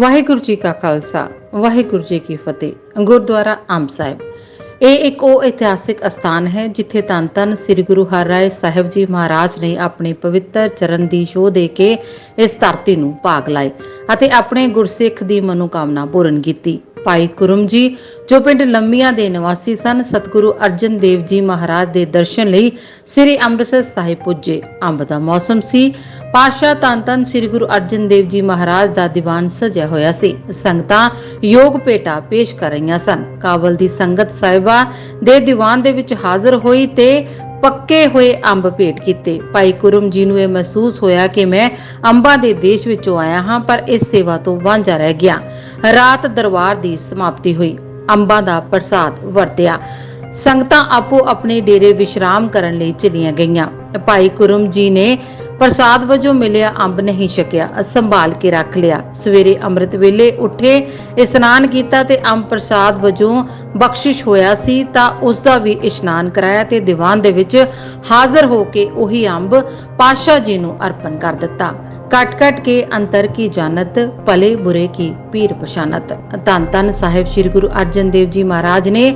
ਵਾਹਿਗੁਰੂ ਜੀ ਕਾ ਖਾਲਸਾ, ਵਾਹਿਗੁਰੂ ਜੀ ਕੀ ਫਤਿਹ। ਗੁਰਦੁਆਰਾ ਅੰਬ ਸਾਹਿਬ। ਇਹ ਇੱਕ ਉਹ ਇਤਿਹਾਸਿਕ ਅਸਥਾਨ ਹੈ ਜਿੱਥੇ ਧੰਨ ਧੰਨ ਸ੍ਰੀ ਗੁਰੂ ਹਰਿਰਾਏ ਸਾਹਿਬ ਜੀ ਮਹਾਰਾਜ ਨੇ ਆਪਣੇ ਪਵਿੱਤਰ ਚਰਨ ਦੀ ਛੋਹ ਦੇ ਕੇ ਇਸ ਧਰਤੀ ਨੂੰ ਭਾਗ ਲਾਏ ਅਤੇ ਆਪਣੇ ਗੁਰਸਿੱਖ ਦੀ ਮਨੋਕਾਮਨਾ ਪੂਰਨ ਕੀਤੀ। ਭਾਈ ਕੁਰਮ ਜੀ, ਜੋ ਪਿੰਡ ਲੰਮੀਆਂ ਦੇ ਨਿਵਾਸੀ ਸਨ, ਸਤਿਗੁਰੂ ਅਰਜਨ ਦੇਵ ਜੀ ਮਹਾਰਾਜ ਦੇ ਦਰਸ਼ਨ ਲਈ ਸ੍ਰੀ ਅੰਮ੍ਰਿਤਸਰ ਸਾਹਿਬ ਪੁੱਜੇ। ਅੰਬ ਦਾ ਮੌਸਮ ਸੀ। ਪਾਸ਼ਾ ਤਨ ਧੰਨ ਸ੍ਰੀ ਗੁਰੂ ਅਰਜਨ ਦੇਵ ਜੀ ਮਹਾਰਾਜ ਦਾ ਦੀਵਾਨ ਸਜਿਆ ਹੋਇਆ ਸੀ। ਸੰਗਤਾਂ ਯੋਗ ਭੇਟਾ ਪੇਸ਼ ਕਰ ਰਹੀਆਂ ਸਨ। ਕਾਬਲ ਦੀ ਸੰਗਤ ਸਾਹਿਬਾ ਦੇ ਦੀਵਾਨ ਦੇ ਵਿੱਚ ਹਾਜ਼ਰ ਹੋਈ ਤੇ ਪੱਕੇ ਹੋਏ ਅੰਬ ਭੇਟ ਕੀਤੇ। ਭਾਈ ਕੁਰਮ ਜੀ ਨੂੰ ਇਹ ਮਹਿਸੂਸ ਹੋਇਆ ਕਿ ਮੈਂ ਅੰਬਾਂ ਦੇ ਦੇਸ਼ ਵਿੱਚੋਂ ਆਇਆ ਹਾਂ, ਪਰ ਇਸ ਸੇਵਾ ਤੋਂ ਵਾਂਝਾ ਰਹਿ ਗਿਆ। ਰਾਤ ਦਰਬਾਰ ਦੀ ਸਮਾਪਤੀ ਹੋਈ। ਅੰਬਾਂ ਦਾ ਪ੍ਰਸਾਦ ਵਰਤਿਆ। ਸੰਗਤਾਂ ਆਪੋ ਆਪਣੇ ਡੇਰੇ ਵਿਸ਼ਰਾਮ ਕਰਨ ਲਈ ਚਲੀਆਂ ਗਈਆਂ। ਭਾਈ ਕੁਰਮ ਜੀ ਨੇ ਪ੍ਰਸਾਦ ਵਜੋਂ ਮਿਲਿਆ ਅੰਬ ਨਹੀਂ ਛਕਿਆ। ਸੰਭਾਲ ਕੇ ਰੱਖ ਲਿਆ। ਸਵੇਰੇ ਅੰਮ੍ਰਿਤ ਵੇਲੇ ਉੱਠੇ, ਇਸ਼ਨਾਨ ਕੀਤਾ ਤੇ ਅੰਬ ਪ੍ਰਸਾਦ ਵਜੋਂ ਬਖਸ਼ਿਸ਼ ਹੋਇਆ ਸੀ ਤਾਂ ਉਸ ਦਾ ਵੀ ਇਸ਼ਨਾਨ ਕਰਾਇਆ ਤੇ ਦੀਵਾਨ ਦੇ ਵਿੱਚ ਹਾਜ਼ਰ ਹੋ ਕੇ ਉਹੀ ਅੰਬ ਪਾਸ਼ਾ ਜੀ ਨੂੰ ਅਰਪਣ ਕਰ ਦਿੱਤਾ। ਕਟ ਕਟ ਕੇ ਅੰਤਰ ਕੀ ਜਾਣਤ, ਭਲੇ ਬੁਰੇ ਕੀ ਪੀਰ ਪਛਾਨਤ ਧੰਨ ਧੰਨ ਸਾਹਿਬ ਸ੍ਰੀ ਗੁਰੂ ਅਰਜਨ ਦੇਵ ਜੀ ਮਹਾਰਾਜ ਨੇ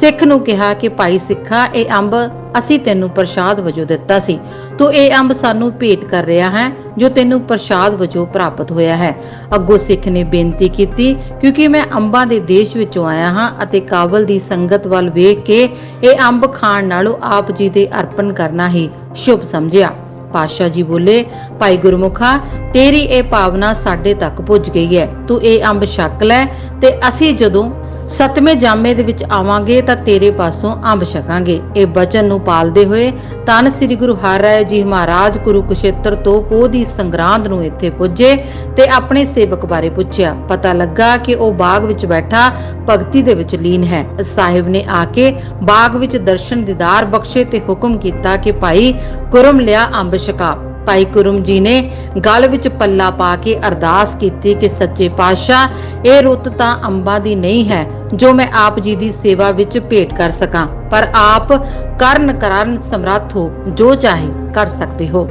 ਸਿੱਖ ਨੂੰ ਕਿਹਾ ਕਿ ਭਾਈ ਸਿੱਖਾ, ਇਹ ਅੰਬ ਅਸੀਂ ਤੈਨੂੰ ਪ੍ਰਸ਼ਾਦ ਵਜੋਂ ਦਿੱਤਾ ਸੀ। ਤੂੰ ਇਹ ਅੰਬ ਸਾਨੂੰ ਭੇਟ ਕਰ ਰਿਹਾ ਹੈ, ਜੋ ਤੈਨੂੰ ਪ੍ਰਸ਼ਾਦ ਵਜੋਂ ਪ੍ਰਾਪਤ ਹੋਇਆ ਹੈ। ਅੱਗੋ ਸਿੱਖ ਨੇ ਬੇਨਤੀ ਕੀਤੀ, ਕਿਉਂਕਿ ਮੈਂ ਅੰਬਾਂ ਦੇ ਦੇਸ਼ ਵਿੱਚੋਂ ਆਇਆ ਹਾਂ ਅਤੇ ਕਾਬਲ ਦੀ ਸੰਗਤ ਵੱਲ ਵੇਖ ਕੇ ਇਹ ਅੰਬ ਖਾਣ ਨਾਲੋਂ ਆਪ ਜੀ ਦੇ ਅਰਪਣ ਕਰਨਾ ਹੀ ਸ਼ੁਭ ਸਮਝਿਆ। ਪਾਸ਼ਾ ਜੀ ਬੋਲੇ, ਭਾਈ ਗੁਰਮੁਖਾ, ਤੇਰੀ ਇਹ ਭਾਵਨਾ ਸਾਡੇ ਤੱਕ ਪੁੱਜ ਗਈ ਹੈ। ਤੂੰ ਇਹ ਅੰਬ ਛਕ ਲੈ ਤੇ ਅਸੀਂ ਜਦੋਂ ਸਤਵੇਂ ਜਾਮੇ ਦੇ ਵਿੱਚ ਆਵਾਂਗੇ ਤਾਂ ਤੇਰੇ ਪਾਸੋਂ ਅੰਬ ਛਕਾਂਗੇ। ਇਹ ਬਚਨ ਨੂੰ ਪਾਲਦੇ ਹੋਏ ਤਨ ਸ੍ਰੀ ਗੁਰੂ ਹਰਿਰਾਏ ਜੀ ਮਹਾਰਾਜ ਕੁਰੂਕਸ਼ੇਤਰ ਤੋਂ ਪੋਹ ਦੀ ਸੰਗਰਾਂਦ ਨੂੰ ਇੱਥੇ ਪੁੱਜੇ ਤੇ ਆਪਣੇ ਸੇਵਕ ਬਾਰੇ ਪੁੱਛਿਆ। ਪਤਾ ਲੱਗਾ ਕਿ ਉਹ ਬਾਗ ਵਿੱਚ ਬੈਠਾ, ਭਗਤੀ ਦੇ ਵਿੱਚ ਲੀਨ ਹੈ। ਸਾਹਿਬ ਨੇ ਆ ਕੇ ਬਾਗ ਵਿੱਚ ਦਰਸ਼ਨ ਦੀਦਾਰ ਬਖਸ਼ੇ ਤੇ ਹੁਕਮ ਕੀਤਾ ਕਿ ਭਾਈ ਕੁਰਮ ਲਿਆ ਅੰਬ ਛਕਾ। ਭਾਈ ਕੁਰਮ ਜੀ ਨੇ ਗਲ ਵਿੱਚ ਪੱਲਾ ਪਾ ਕੇ ਅਰਦਾਸ ਕੀਤੀ ਕਿ ਸੱਚੇ ਪਾਤਸ਼ਾਹ, ਇਹ ਰੁੱਤ ਤਾਂ ਅੰਬਾਂ ਦੀ ਨਹੀਂ ਹੈ, ਜੋ ਮੈਂ ਆਪ ਜੀ ਦੀ ਸੇਵਾ ਵਿੱਚ ਭੇਟ ਕਰ ਸਕਾਂ, ਪਰ ਆਪ ਕਰਨ ਕਰਨ ਸਮਰੱਥ ਹੋ, ਜੋ ਚਾਹੇ ਕਰ ਸਕਦੇ ਹੋ।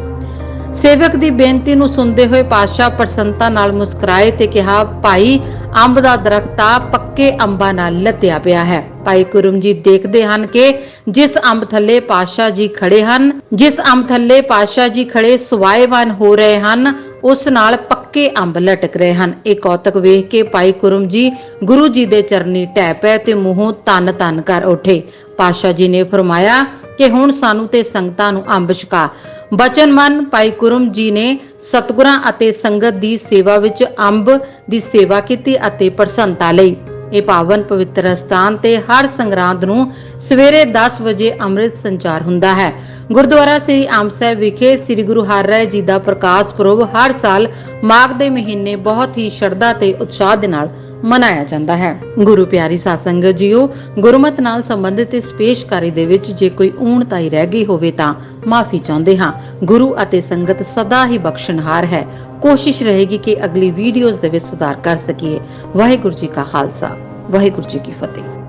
ਸੇਵਕ ਦੀ ਬੇਨਤੀ ਨੂੰ ਸੁਣਦੇ ਹੋਏ ਪਾਤਸ਼ਾਹ ਪ੍ਰਸੰਨਤਾ ਨਾਲ ਮੁਸਕਰਾਏ ਤੇ ਕਿਹਾ, ਭਾਈ ਅੰਬ ਦਾ ਦਰਖਤ ਆ ਪੱਕੇ ਅੰਬਾਂ ਨਾਲ ਲੱਦਿਆ ਪਿਆ ਹੈ। ਭਾਈ ਕੁਰਮ ਜੀ ਦੇਖਦੇ ਹਨ ਕਿ ਜਿਸ ਅੰਬ ਥੱਲੇ ਪਾਤਸ਼ਾਹ ਜੀ ਖੜੇ ਹਨ, ਜਿਸ ਅੰਬ ਥੱਲੇ ਪਾਤਸ਼ਾਹ ਜੀ ਖੜੇ ਸੁਵਾਏਵਾਨ ਹੋ ਰਹੇ ਹਨ, ਉਸ ਨਾਲ ਪੱਕੇ ਅੰਬ ਲਟਕ ਰਹੇ ਹਨ। ਇਹ ਕੌਤਕ ਵੇਖ ਕੇ ਭਾਈ ਕੁਰਮ ਜੀ ਗੁਰੂ ਜੀ ਦੇ ਚਰਨੀ ਟਹਿ ਪਏ ਤੇ ਮੂੰਹੋਂ ਤਨ ਤਨ ਕਰ ਉੱਠੇ। ਪਾਤਸ਼ਾਹ ਜੀ ਨੇ ਫਰਮਾਇਆ ਕਿ ਹੁਣ ਸਾਨੂੰ ਤੇ ਸੰਗਤਾਂ ਨੂੰ ਅੰਬ ਛਕਾ। ਬਚਨ ਮੰਨ ਭਾਈ ਕੁਰਮ ਜੀ ਨੇ ਸਤਗੁਰਾਂ ਅਤੇ ਸੰਗਤ ਦੀ ਸੇਵਾ ਵਿੱਚ ਅੰਬ ਦੀ ਸੇਵਾ ਕੀਤੀ ਅਤੇ ਪ੍ਰਸੰਨਤਾ ਲਈ। ਇਹ ਪਾਵਨ ਪਵਿੱਤਰ ਸਥਾਨ ਤੇ ਹਰ ਸੰਗਰਾਂਦ ਨੂੰ ਸਵੇਰੇ 10 ਵਜੇ ਅੰਮ੍ਰਿਤ ਸੰਚਾਰ ਹੁੰਦਾ ਹੈ। ਗੁਰਦੁਆਰਾ ਸ੍ਰੀ ਆਮ ਸਾਹਿਬ ਵਿਖੇ ਸ੍ਰੀ ਗੁਰੂ ਹਰਿਰਾਏ ਜੀ ਦਾ ਪ੍ਰਕਾਸ਼ ਪੁਰਬ ਹਰ ਸਾਲ ਮਾਘ ਦੇ ਮਹੀਨੇ ਬਹੁਤ ਹੀ ਸ਼ਰਧਾ ਤੇ ਉਤਸ਼ਾਹ ਦੇ ਨਾਲ ਮਨਾਇਆ ਜਾਂਦਾ ਹੈ। ਗੁਰੂ ਪਿਆਰੀ ਸਾਧ ਸੰਗਤ ਜੀਓ, ਗੁਰਮਤ ਨਾਲ ਸੰਬੰਧਿਤ ਇਸ ਪੇਸ਼ਕਾਰੀ ਦੇ ਵਿੱਚ ਜੇ ਕੋਈ ਊਣਤਾਈ ਰਹਿ ਗਈ ਹੋਵੇ ਤਾਂ ਮਾਫੀ ਚਾਹੁੰਦੇ ਹਾਂ। ਗੁਰੂ ਅਤੇ ਸੰਗਤ ਸਦਾ ਹੀ ਬਖਸ਼ਣਹਾਰ ਹੈ। ਕੋਸ਼ਿਸ਼ ਰਹੇਗੀ ਕਿ ਅਗਲੀ ਵੀਡੀਓਜ਼ ਦੇ ਵਿੱਚ ਸੁਧਾਰ ਕਰ ਸਕੀਏ। ਵਾਹਿਗੁਰੂ ਜੀ ਕਾ ਖਾਲਸਾ, ਵਾਹਿਗੁਰੂ ਜੀ ਕੀ ਫਤਿਹ।